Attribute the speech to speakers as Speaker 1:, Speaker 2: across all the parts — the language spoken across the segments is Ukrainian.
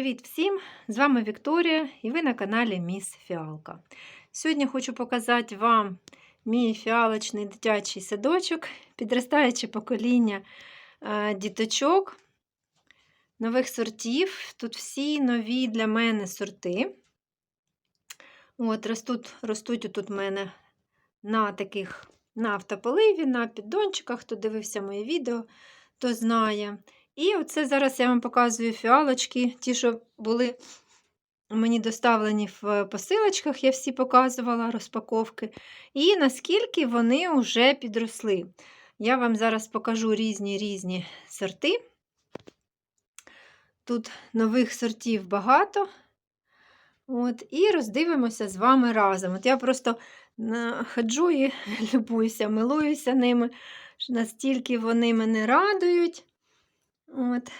Speaker 1: Привіт всім! З вами Вікторія і ви на каналі Міс Фіалка. Сьогодні хочу показати вам мій фіалочний дитячий садочок, підростаюче покоління е, діточок нових сортів. Тут всі нові для мене сорти. От, Ростуть ростуть тут в мене на таких на автополиві, на піддончиках. Хто дивився моє відео, то знає. І оце зараз я вам показую фіалочки, ті, що були мені доставлені в посилочках, я всі показувала розпаковки. І наскільки вони вже підросли. Я вам зараз покажу різні різні сорти. Тут нових сортів багато. От, І роздивимося з вами разом. От Я просто ходжу і любуюся, милуюся ними, настільки вони мене радують. От.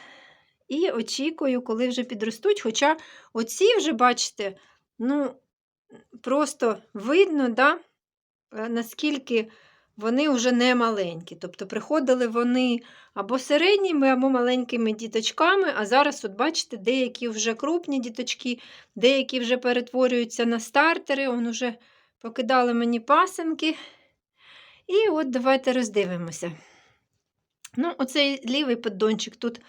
Speaker 1: І очікую, коли вже підростуть. Хоча оці вже, бачите, ну, просто видно, да, е, наскільки вони вже не маленькі. Тобто приходили вони або середніми, або маленькими діточками, а зараз, от бачите, деякі вже крупні діточки, деякі вже перетворюються на стартери, вони вже покидали мені пасенки. І от давайте роздивимося. Ну, оцей лівий поддончик тут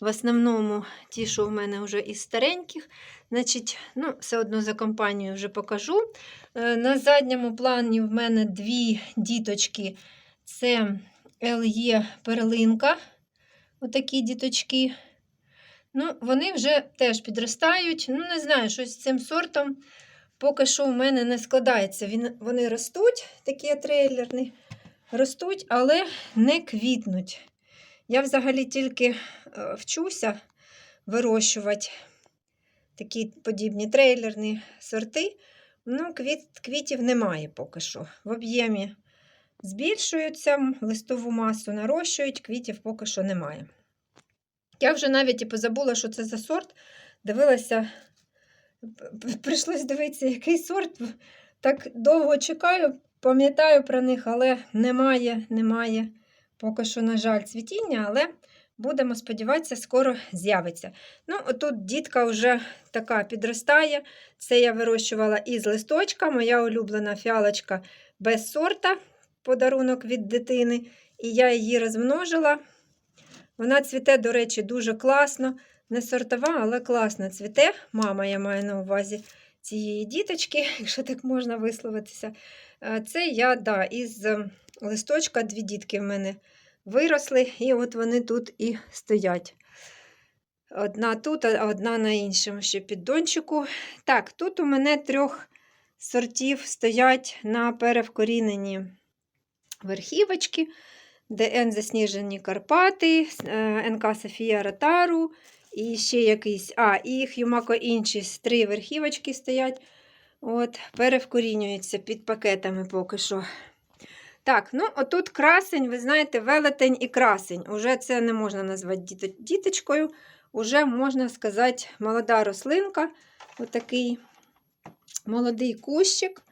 Speaker 1: в основному ті, що в мене вже із стареньких. Значить, ну, все одно за компанію вже покажу. Е, на задньому плані в мене дві діточки. Це LE перлинка. Отакі діточки. Ну, Вони вже теж підростають. Ну, не знаю, щось з цим сортом поки що в мене не складається. Він, Вони ростуть, такі трейлерні, ростуть, але не квітнуть. Я взагалі тільки е, вчуся вирощувати такі подібні трейлерні сорти. Ну, квіт, квітів немає поки що. В об'ємі збільшуються, листову масу нарощують, квітів поки що немає. Я вже навіть і позабула, що це за сорт. Дивилася, прийшлось дивитися, який сорт. Так довго чекаю, пам'ятаю про них, але немає, немає Поки що, на жаль, цвітіння, але будемо сподіватися, скоро з'явиться. Ну, отут дітка вже така підростає. Це я вирощувала із листочка, моя улюблена фіалочка без сорта, подарунок від дитини. І я її розмножила. Вона цвіте, до речі, дуже класно. Не сортова, але класно цвіте. Мама, я маю на увазі цієї діточки, якщо так можна висловитися. Це я да, із листочка дві дітки в мене виросли, і от вони тут і стоять. Одна тут, а одна на іншому ще піддончику. Так, тут у мене трьох сортів стоять на перевкорінені верхівочки, ДН Засніжені Карпати, е, НК Софія Ротару, і ще якийсь, а, і Хюмако інші три верхівочки стоять. От, Перевкорінюються під пакетами поки що. Так, ну отут красень, ви знаєте, велетень і красень. Уже це не можна назвати діточкою. Уже можна сказати, молода рослинка, отакий молодий кущик.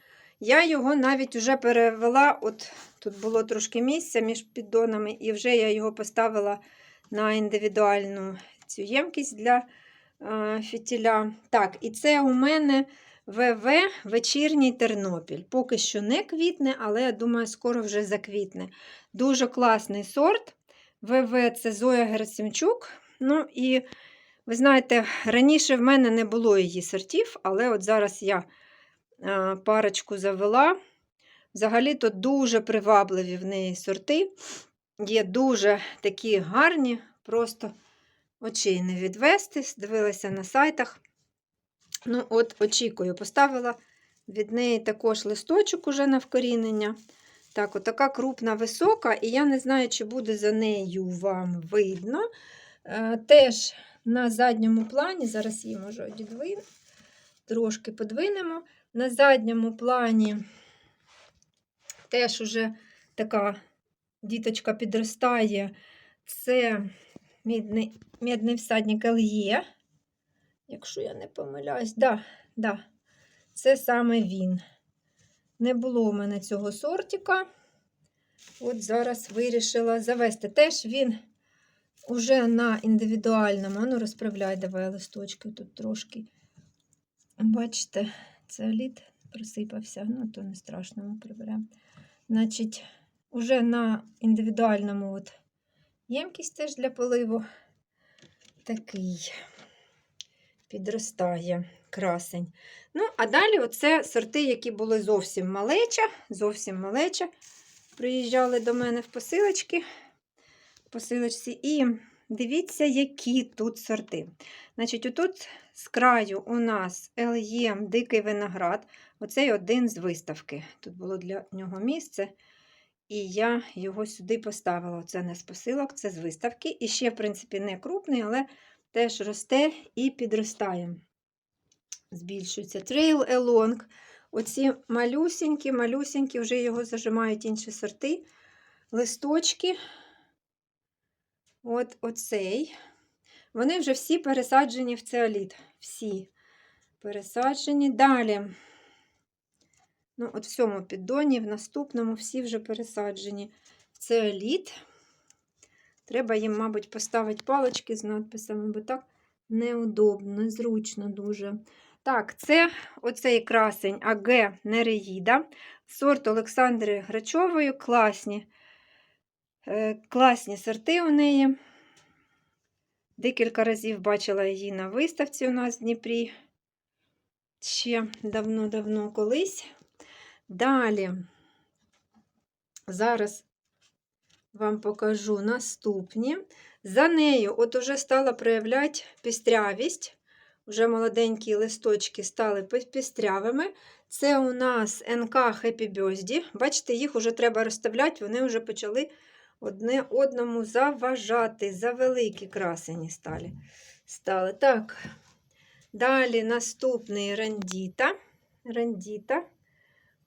Speaker 1: Я його навіть вже перевела, от тут було трошки місця між піддонами, і вже я його поставила на індивідуальну цю ємкість для фітіля. Так, і це у мене ВВ вечірній Тернопіль. Поки що не квітне, але я думаю, скоро вже заквітне. Дуже класний сорт. ВВ це Зоя Герасимчук. Ну і, ви знаєте, раніше в мене не було її сортів, але от зараз я парочку завела. Взагалі-то дуже привабливі в неї сорти. Є дуже такі гарні, просто очей не відвести. Дивилася на сайтах. Ну, от, очікую, поставила від неї також листочок уже на вкорінення. Так, от така крупна висока, і я не знаю, чи буде за нею вам видно. Е, теж на задньому плані, зараз її можу відвинути, трошки подвинемо. На задньому плані теж уже така діточка підростає. Це мідний, мідний всадник Ельє якщо я не помиляюсь, да, да, це саме він. Не було у мене цього сортика. От зараз вирішила завести. Теж він уже на індивідуальному, ну розправляй давай листочки тут трошки. Бачите, цеоліт просипався, ну то не страшно, ми приберемо. Значить, уже на індивідуальному от ємкість теж для поливу такий підростає красень. Ну, а далі оце сорти, які були зовсім малеча, зовсім малеча. Приїжджали до мене в посилочки, посилочці, і дивіться, які тут сорти. Значить, отут з краю у нас LEM Дикий виноград. Оцей один з виставки. Тут було для нього місце. І я його сюди поставила. Це не з посилок, це з виставки. І ще, в принципі, не крупний, але теж росте і підростає. Збільшується. Trail Along. Оці малюсінькі, малюсінькі, вже його зажимають інші сорти. Листочки. От оцей. Вони вже всі пересаджені в цеоліт. Всі пересаджені. Далі. Ну, от в цьому піддоні, в наступному всі вже пересаджені в цеоліт. Треба їм, мабуть, поставити палички з надписами, бо так неудобно, незручно дуже. Так, це оцей красень АГ Нереїда, сорт Олександри Грачової. Класні, е, класні сорти у неї. Декілька разів бачила її на виставці у нас в Дніпрі. Ще давно-давно колись. Далі, зараз вам покажу наступні. За нею от уже стала проявляти пістрявість. Вже молоденькі листочки стали пістрявими. Це у нас НК Happy Birthday. Бачите, їх вже треба розставляти, вони вже почали одне одному заважати. За великі красені стали. стали. Так, далі наступний рандіта. Рандіта.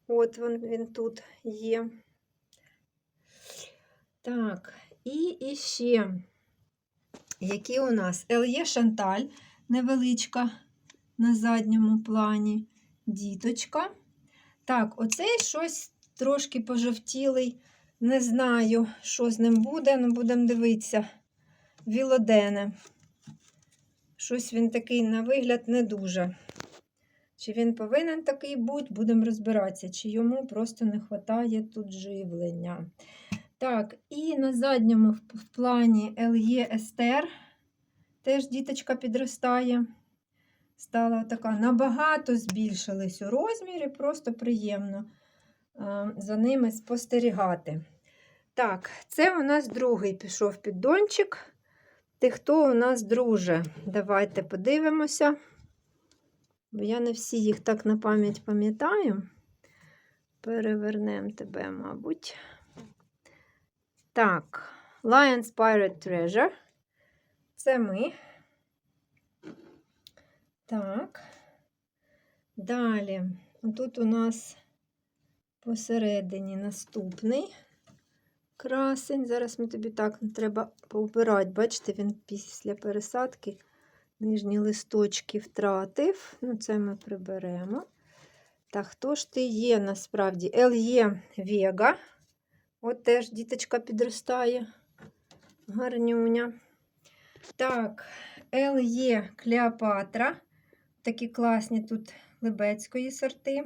Speaker 1: От він, він тут є. Так, і іще, які у нас Л'є Шанталь невеличка на задньому плані, діточка. Так, оцей щось трошки пожовтілий. Не знаю, що з ним буде, але будемо дивитися. Вілодене. Щось він такий, на вигляд, не дуже. Чи він повинен такий бути, будемо розбиратися, чи йому просто не вистачає тут живлення. Так, і на задньому в плані LE Естер. Теж діточка підростає. Стала така набагато збільшились у розмірі, просто приємно за ними спостерігати. Так, це у нас другий пішов піддончик. Ти хто у нас друже? Давайте подивимося. Бо я не всі їх так на пам'ять пам'ятаю. Перевернемо тебе, мабуть. Так, Lion's Pirate Treasure. Це ми. Так. Далі, тут у нас посередині наступний красень. Зараз ми тобі так треба поубирати. Бачите, він після пересадки нижні листочки втратив. Ну, це ми приберемо. Так, хто ж ти є насправді? Л'є Вега. От теж діточка підростає. Гарнюня. Так, Л'є Клеопатра. Такі класні тут либецької сорти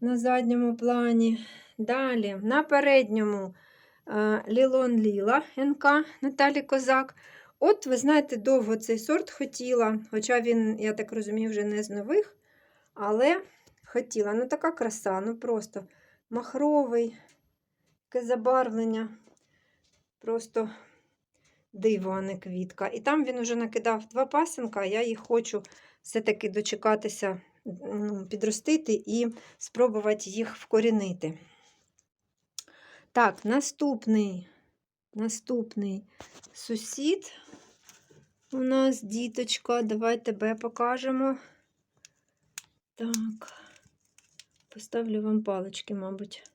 Speaker 1: на задньому плані. Далі, на передньому Лілон Ліла НК Наталі Козак. От, ви знаєте, довго цей сорт хотіла, хоча він, я так розумію, вже не з нових, але хотіла. Ну, така краса, ну просто махровий, таке забарвлення. Просто диво, а не квітка. І там він вже накидав два пасенка, я їх хочу все-таки дочекатися, ну, підростити і спробувати їх вкорінити. Так, наступний, наступний сусід. У нас діточка, давай тебе покажемо. Так, поставлю вам палички, мабуть.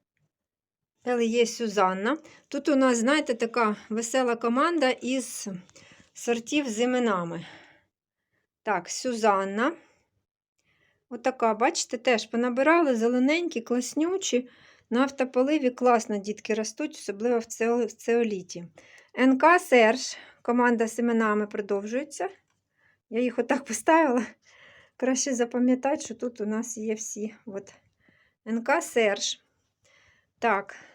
Speaker 1: Але є Сюзанна. Тут у нас, знаєте, така весела команда із сортів з іменами. Так, Сюзанна. Отака, бачите, теж понабирали зелененькі, класнючі. На автополиві класно дітки ростуть, особливо в цеоліті. НК Серж команда з іменами продовжується. Я їх отак поставила. Краще запам'ятати, що тут у нас є всі. От. НК Серж. Так.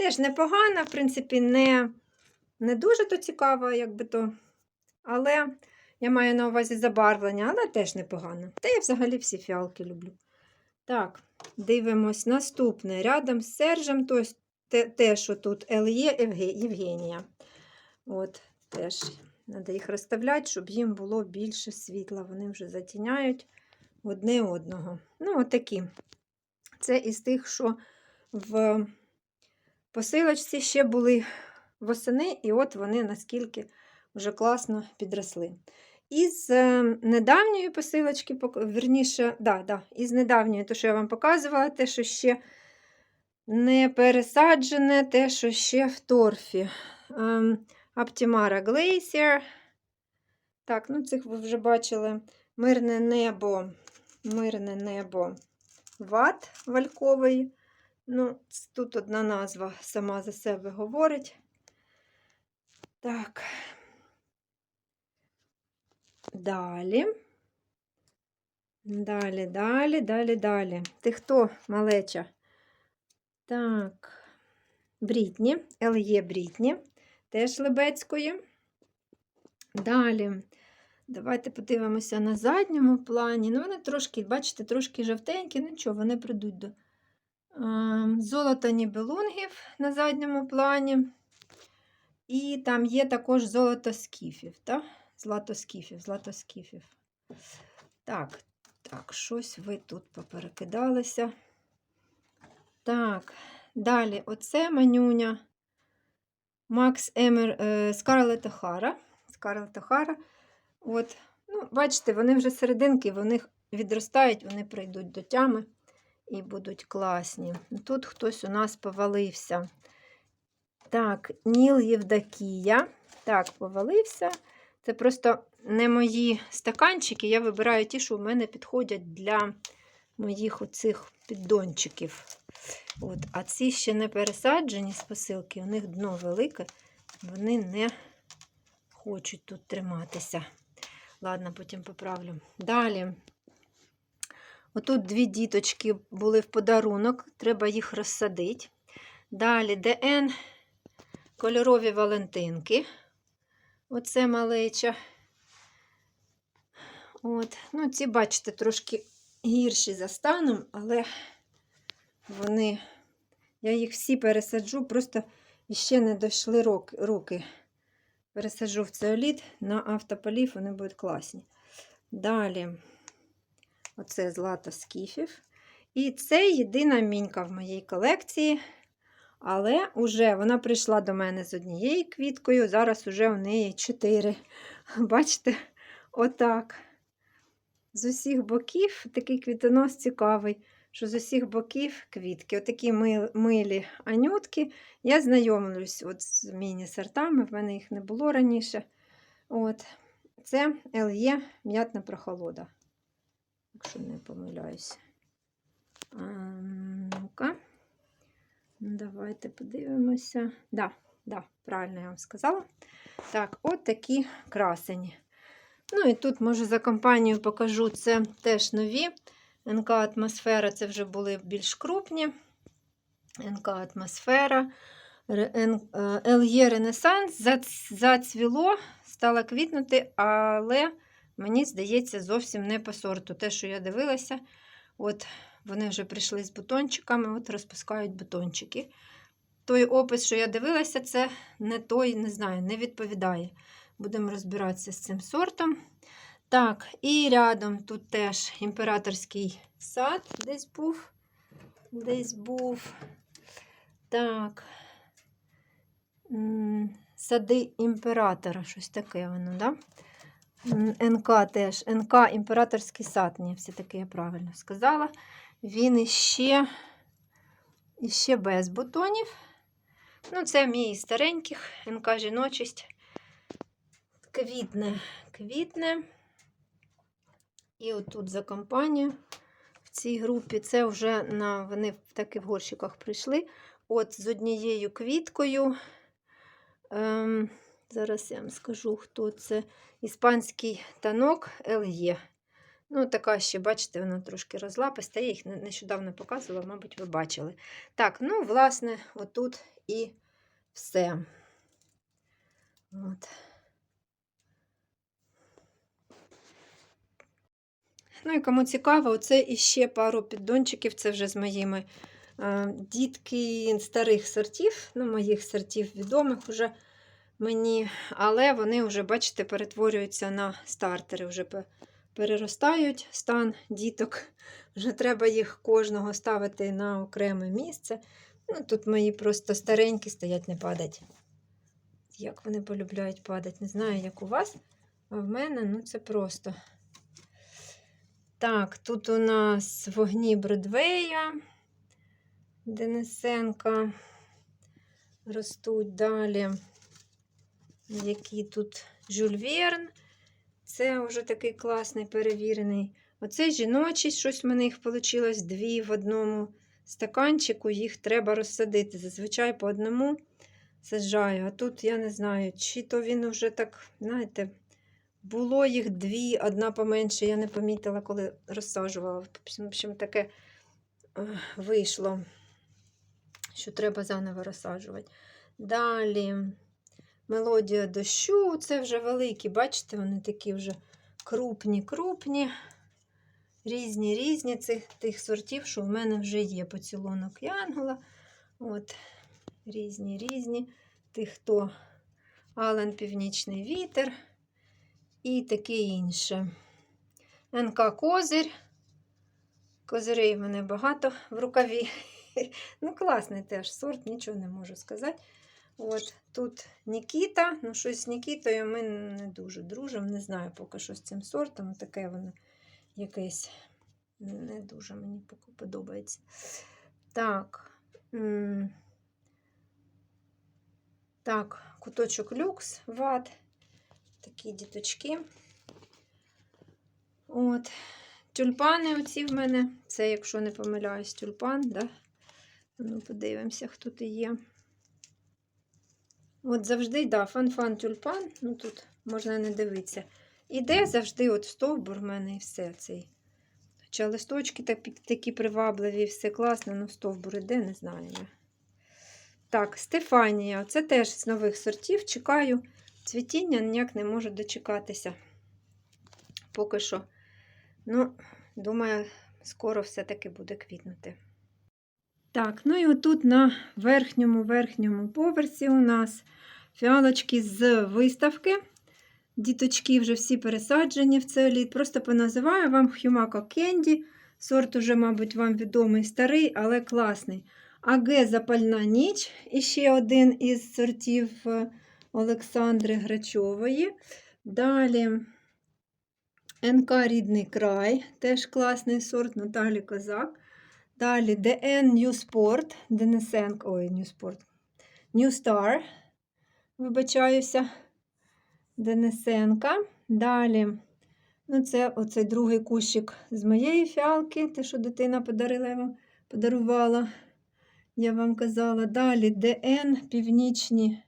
Speaker 1: Теж непогано, в принципі, не, не дуже то цікаво, якби то. Але я маю на увазі забарвлення, але теж непогано. Та я взагалі всі фіалки люблю. Так, дивимось наступне. Рядом з Сержем, то те, те, що тут Л'є Євгенія. От, теж треба їх розставляти, щоб їм було більше світла. Вони вже затіняють одне одного. Ну, отакі. Це із тих, що в посилочці ще були восени, і от вони наскільки вже класно підросли. Із е, недавньої посилочки, вірніше, да, да, із недавньої, то, що я вам показувала, те, що ще не пересаджене, те, що ще в торфі. Ем, Optimara Glacier. Так, ну цих ви вже бачили. Мирне небо, мирне небо ват вальковий. Ну, тут одна назва сама за себе говорить. Так. Далі. Далі, далі, далі, далі. Ти хто, малеча? Так. Брітні, Л'є Брітні, теж Лебецької. Далі. Давайте подивимося на задньому плані. Ну, вони трошки, бачите, трошки жовтенькі, ну нічого, вони прийдуть до золото нібелунгів на задньому плані. І там є також золото скіфів, так? Злато скіфів, злато скіфів. Так, так, щось ви тут поперекидалися. Так, далі оце манюня. Макс Емер е, Скарлет Охара. Скарлет Охара. От, ну, бачите, вони вже серединки, вони відростають, вони прийдуть до тями і будуть класні. Тут хтось у нас повалився. Так, Ніл Євдокія. Так, повалився. Це просто не мої стаканчики. Я вибираю ті, що в мене підходять для моїх оцих піддончиків. От. А ці ще не пересаджені з посилки, у них дно велике, вони не хочуть тут триматися. Ладно, потім поправлю. Далі. Отут дві діточки були в подарунок, треба їх розсадити. Далі ДН кольорові валентинки. Оце малеча. От. Ну, ці, бачите, трошки гірші за станом, але вони, я їх всі пересаджу, просто ще не дійшли руки. Пересаджу в цеоліт на автополів, вони будуть класні. Далі, оце злато скіфів. І це єдина мінька в моїй колекції. Але вже вона прийшла до мене з однією квіткою, зараз уже у неї чотири. Бачите, отак. З усіх боків такий квітонос цікавий, що з усіх боків квітки. Отакі мил- милі анютки. Я знайомлюсь от з міні-сортами, в мене їх не було раніше. От. Це Л'є м'ятна прохолода. Якщо не помиляюсь. А, Ну-ка. Ну, Давайте подивимося. Да, да, правильно я вам сказала. Так, от такі красені. Ну і тут, може, за компанію покажу, це теж нові. НК Атмосфера це вже були більш крупні. НК Атмосфера. Е, ЛЄ Ренесанс зацвіло, стало квітнути, але мені здається, зовсім не по сорту. Те, що я дивилася, от вони вже прийшли з бутончиками, от розпускають бутончики. Той опис, що я дивилася, це не той, не знаю, не відповідає. Будемо розбиратися з цим сортом. Так, і рядом тут теж імператорський сад десь був. Десь був. Так. Сади імператора, щось таке воно, да? НК теж. НК імператорський сад. Ні, все-таки я правильно сказала. Він іще, іще без бутонів. Ну, це мій стареньких, НК жіночість. Квітне, квітне. І отут за компанію в цій групі. Це вже на, вони так і в горщиках прийшли. От з однією квіткою. Ем, Зараз я вам скажу, хто це. Іспанський танок LE. Ну, така ще, бачите, вона трошки розлаписта. Я їх нещодавно показувала, мабуть, ви бачили. Так, ну, власне, отут і все. От. Ну і кому цікаво, оце іще пару піддончиків, це вже з моїми е, дітки старих сортів, ну, моїх сортів відомих уже мені, але вони вже, бачите, перетворюються на стартери, вже переростають стан діток. Вже треба їх кожного ставити на окреме місце. Ну, тут мої просто старенькі стоять, не падать. Як вони полюбляють падати, не знаю, як у вас, а в мене ну це просто. Так, тут у нас вогні Бродвея, Денисенка. Ростуть далі. Які тут Жюль Верн. Це вже такий класний перевірений. Оце жіночий, щось в мене їх вийшло дві в одному стаканчику, їх треба розсадити. Зазвичай по одному саджаю. А тут я не знаю, чи то він вже так, знаєте, було їх дві, одна поменше, я не помітила, коли розсаджувала. В общем, таке е, вийшло, що треба заново розсаджувати. Далі мелодія дощу. Це вже великі, бачите, вони такі вже крупні, крупні. Різні, різні тих сортів, що в мене вже є поцілунок Янгола. От, різні, різні. Тих, хто Ален Північний вітер і таке інше. НК Козир. Козирей в мене багато в рукаві. Ну, класний теж сорт, нічого не можу сказати. От тут Нікіта. Ну, щось з Нікітою ми не дуже дружимо. Не знаю поки що з цим сортом. Таке воно якесь не дуже мені поки подобається. Так. Так, куточок люкс, ват. Такі діточки. От. Тюльпани оці в мене. Це, якщо не помиляюсь, тюльпан, да? Ну, подивимося, хто тут є. От завжди, да, фан-фан тюльпан. Ну тут можна не дивитися. Іде завжди от стовбур в мене і все цей. Хоча листочки такі привабливі, все класно, ну стовбур іде, не знаю. Так, Стефанія. Це теж з нових сортів. Чекаю цвітіння, ніяк не можу дочекатися. Поки що. Ну, думаю, скоро все-таки буде квітнути. Так, ну і отут на верхньому верхньому поверсі у нас фіалочки з виставки. Діточки вже всі пересаджені в цей літ. Просто поназиваю вам Хюмако Кенді. Сорт уже, мабуть, вам відомий старий, але класний. АГ Запальна ніч. І ще один із сортів е, Олександри Грачової. Далі НК Рідний край, теж класний сорт Наталі Козак. Далі ДН Sport, Денисенко, ой, New Star, вибачаюся, Денисенка. Далі, ну це оцей другий кущик з моєї фіалки, те, що дитина подарила, вам подарувала, я вам казала. Далі ДН Північні.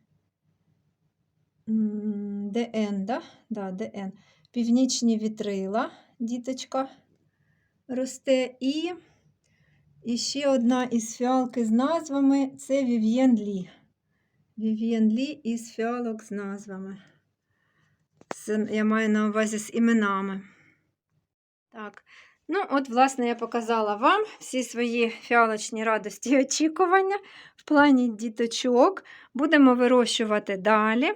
Speaker 1: ДН, да? Да, ДН. Північні вітрила, діточка росте. І і ще одна із фіалки з назвами це Вів'єн Лі. Вів'єн Лі із фіалок з назвами. З, я маю на увазі з іменами. Так. Ну, от, власне, я показала вам всі свої фіалочні радості і очікування в плані діточок. Будемо вирощувати далі.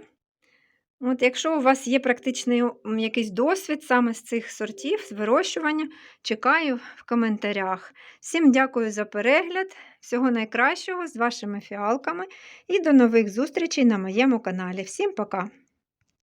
Speaker 1: От, Якщо у вас є практичний якийсь досвід саме з цих сортів, з вирощування, чекаю в коментарях. Всім дякую за перегляд, всього найкращого з вашими фіалками і до нових зустрічей на моєму каналі. Всім пока!